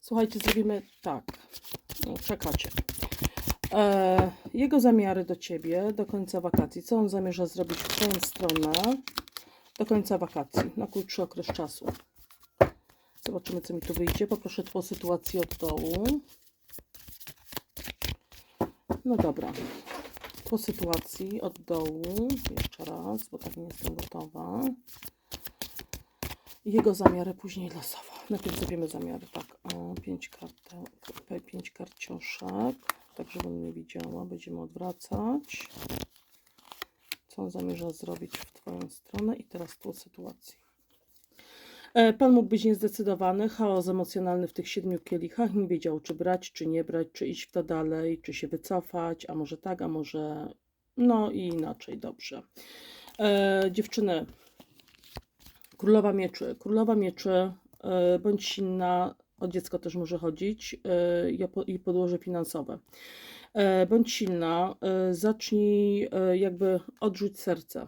Słuchajcie, zrobimy tak. No, czekacie. E, jego zamiary do ciebie do końca wakacji. Co on zamierza zrobić w twoją stronę do końca wakacji, na krótszy okres czasu. Zobaczymy, co mi tu wyjdzie. Poproszę o sytuację od dołu. No dobra. Po sytuacji od dołu. Jeszcze raz, bo tak nie jestem gotowa. Jego zamiary później losowo. Najpierw zrobimy zamiary. Tak, o, 5 kart, 5 karcioszek. Tak, żebym nie widziała. Będziemy odwracać. Co on zamierza zrobić w Twoją stronę? I teraz o sytuacji. E, Pan mógł być niezdecydowany, chaos emocjonalny w tych siedmiu kielichach, nie wiedział czy brać, czy nie brać, czy iść w to dalej, czy się wycofać, a może tak, a może no i inaczej, dobrze. E, dziewczyny, królowa mieczy, królowa mieczy, e, bądź silna, o dziecko też może chodzić e, i podłoże finansowe. E, bądź silna, zacznij jakby odrzuć serce.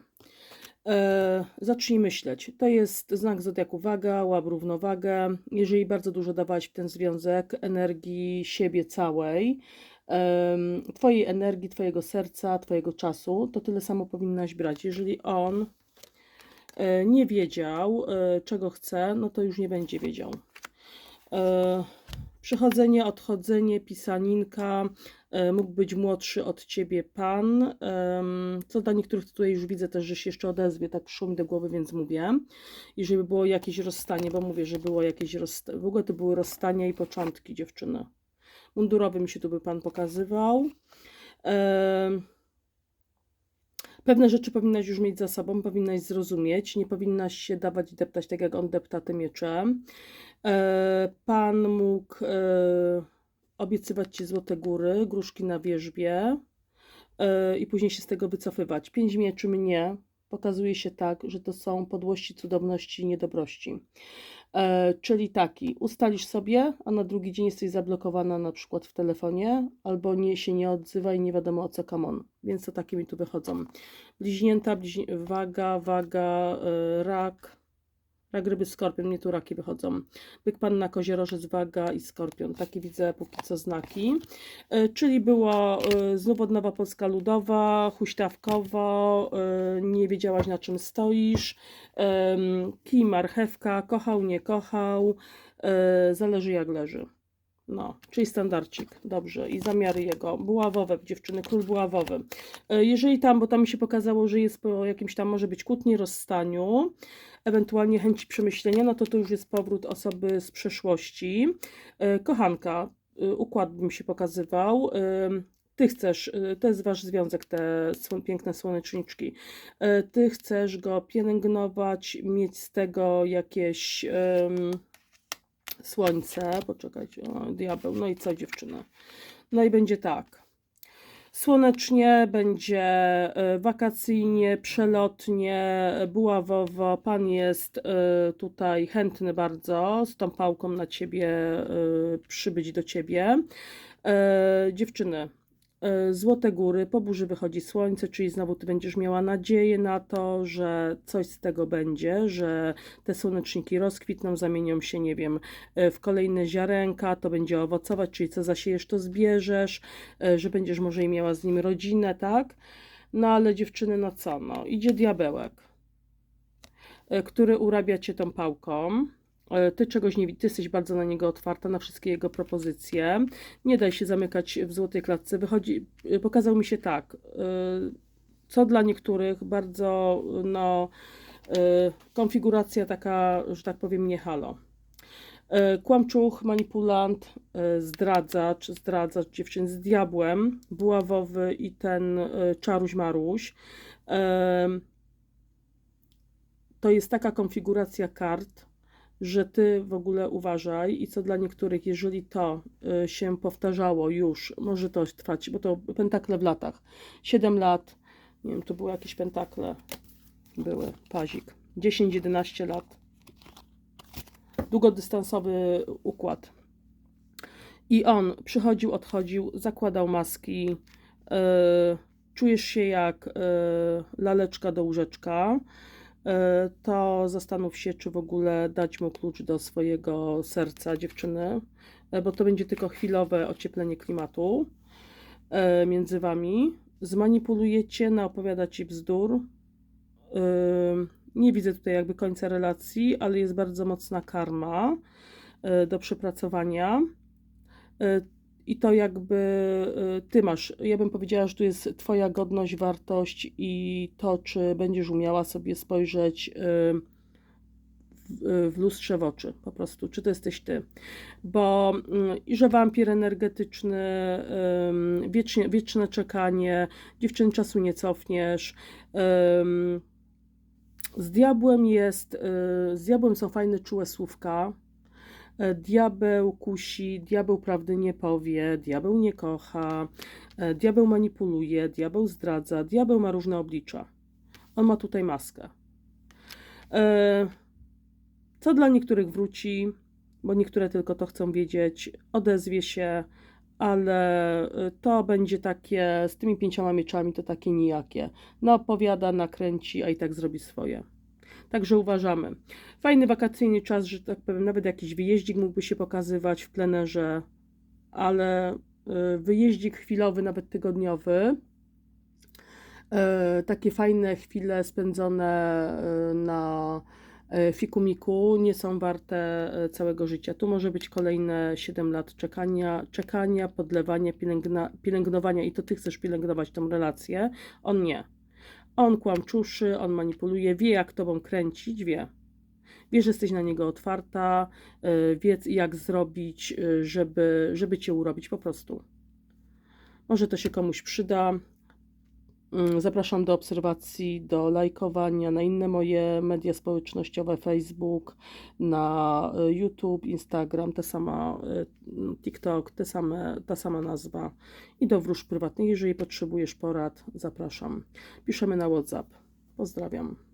Zacznij myśleć. To jest znak zodiaku waga, łap równowagę. Jeżeli bardzo dużo dawałaś w ten związek energii siebie całej, twojej energii, twojego serca, twojego czasu, to tyle samo powinnaś brać. Jeżeli on nie wiedział, e, czego chce, no to już nie będzie wiedział. E, Przychodzenie, odchodzenie, pisaninka, e, mógł być młodszy od ciebie pan. Co dla niektórych tutaj już widzę też, że się jeszcze odezwie, tak przyszło do głowy, więc mówię. I żeby było jakieś rozstanie, bo mówię, że było jakieś rozstanie. W ogóle to były rozstania i początki dziewczyny. Mundurowy mi się tu by pan pokazywał. Em, Pewne rzeczy powinnaś już mieć za sobą, powinnaś zrozumieć, nie powinnaś się dawać deptać tak, jak on depta tym mieczem. E, Pan mógł e, obiecywać ci złote góry, gruszki na wierzbie e, i później się z tego wycofywać. Pięć mieczy mnie pokazuje się tak, że to są podłości, cudowności i niedobrości. E, czyli taki, ustalisz sobie, a na drugi dzień jesteś zablokowana na przykład w telefonie, albo nie, się nie odzywa i nie wiadomo o co kamon. Więc to takie mi tu wychodzą. Bliźnięta, bliźni waga, waga, e, rak, rak, ryby, skorpion, mnie tu raki wychodzą. Byk, panna, koziorożec, waga i skorpion. Takie widzę póki co znaki. E, Czyli było e, znów od nowa Polska Ludowa, huśtawkowo, e, nie wiedziałaś na czym stoisz, kij, marchewka, kochał, nie kochał, zależy jak leży. No, czyli standardcik, dobrze. I zamiary jego. Buławowe, dziewczyny, król buławowy. E, Jeżeli tam, bo tam mi się pokazało, że jest po jakimś tam, może być kłótni, rozstaniu, ewentualnie chęci przemyślenia, no to to już jest powrót osoby z przeszłości. E, Kochanka, y, układ bym się pokazywał. Ty chcesz, to jest wasz związek, te piękne słoneczniczki. E, Ty chcesz go pielęgnować, mieć z tego jakieś słońce. Poczekajcie, o, diabeł. No i co, dziewczyny? No i będzie tak. Słonecznie, będzie e, wakacyjnie, przelotnie, e, buławowo. Pan jest e, tutaj chętny bardzo z tą pałką na ciebie przybyć do ciebie. Dziewczyny, Złote Góry, po burzy wychodzi słońce, czyli znowu ty będziesz miała nadzieję na to, że coś z tego będzie, że te słoneczniki rozkwitną, zamienią się, nie wiem, e, w kolejne ziarenka, to będzie owocować, czyli co zasiejesz, to zbierzesz, e, że będziesz może i miała z nim rodzinę, tak? No ale dziewczyny, no co, no, idzie diabełek, e, który urabia cię tą pałką. E, Ty czegoś nie widzisz, ty jesteś bardzo na niego otwarta, na wszystkie jego propozycje. Nie daj się zamykać w złotej klatce. Wychodzi, y, pokazał mi się tak, y, co dla niektórych bardzo, no, konfiguracja taka, że tak powiem, nie halo. Kłamczuch, manipulant, zdradzacz, zdradzacz dziewczyn z diabłem, buławowy i ten czaruś maruś. To jest taka konfiguracja kart, że ty w ogóle uważaj i co dla niektórych, jeżeli to y, się powtarzało już, może to trwać, bo to pentakle w latach, 7 lat, nie wiem, to były jakieś pentakle, były, pazik, 10-11 lat, długodystansowy układ. I on przychodził, odchodził, zakładał maski, yy, czujesz się jak yy, laleczka do łóżeczka, to zastanów się, czy w ogóle dać mu klucz do swojego serca dziewczyny, e, bo to będzie tylko chwilowe ocieplenie klimatu e, między wami. Zmanipulujecie, naopowiada ci bzdur. E, Nie widzę tutaj jakby końca relacji, ale jest bardzo mocna karma e, do przepracowania. I to jakby e, ty masz, ja bym powiedziała, że tu jest twoja godność, wartość i to, czy będziesz umiała sobie spojrzeć e, w, w lustrze w oczy, po prostu, czy to jesteś ty. Bo mm, i że wampir energetyczny, wiecznie, wieczne czekanie, dziewczyn czasu nie cofniesz. z diabłem jest, y, z diabłem są fajne, czułe słówka. E, Diabeł kusi, diabeł prawdy nie powie, diabeł nie kocha, e, diabeł manipuluje, diabeł zdradza, diabeł ma różne oblicza. On ma tutaj maskę. E, Co dla niektórych wróci, bo niektóre tylko to chcą wiedzieć, odezwie się, ale to będzie takie, z tymi pięcioma mieczami to takie nijakie. No opowiada, nakręci, a i tak zrobi swoje. Także uważamy. Fajny wakacyjny czas, że tak powiem, nawet jakiś wyjeździk mógłby się pokazywać w plenerze, ale y, wyjeździk chwilowy, nawet tygodniowy. E, Takie fajne chwile spędzone e, na fikumiku nie są warte całego życia. Tu może być kolejne 7 lat czekania, czekania podlewania, pielęgna, pielęgnowania i to ty chcesz pielęgnować tą relację. On nie. On kłamczuszy, on manipuluje, wie jak tobą kręcić, wie. Wie, że jesteś na niego otwarta, e, wie jak zrobić, e, żeby, żeby cię urobić po prostu. Może to się komuś przyda. Mm, Zapraszam do obserwacji, do lajkowania na inne moje media społecznościowe, Facebook, na y, YouTube, Instagram, ta sama y, TikTok, te same, ta sama nazwa i do wróż prywatnych. Jeżeli potrzebujesz porad, zapraszam. Piszemy na WhatsApp. Pozdrawiam.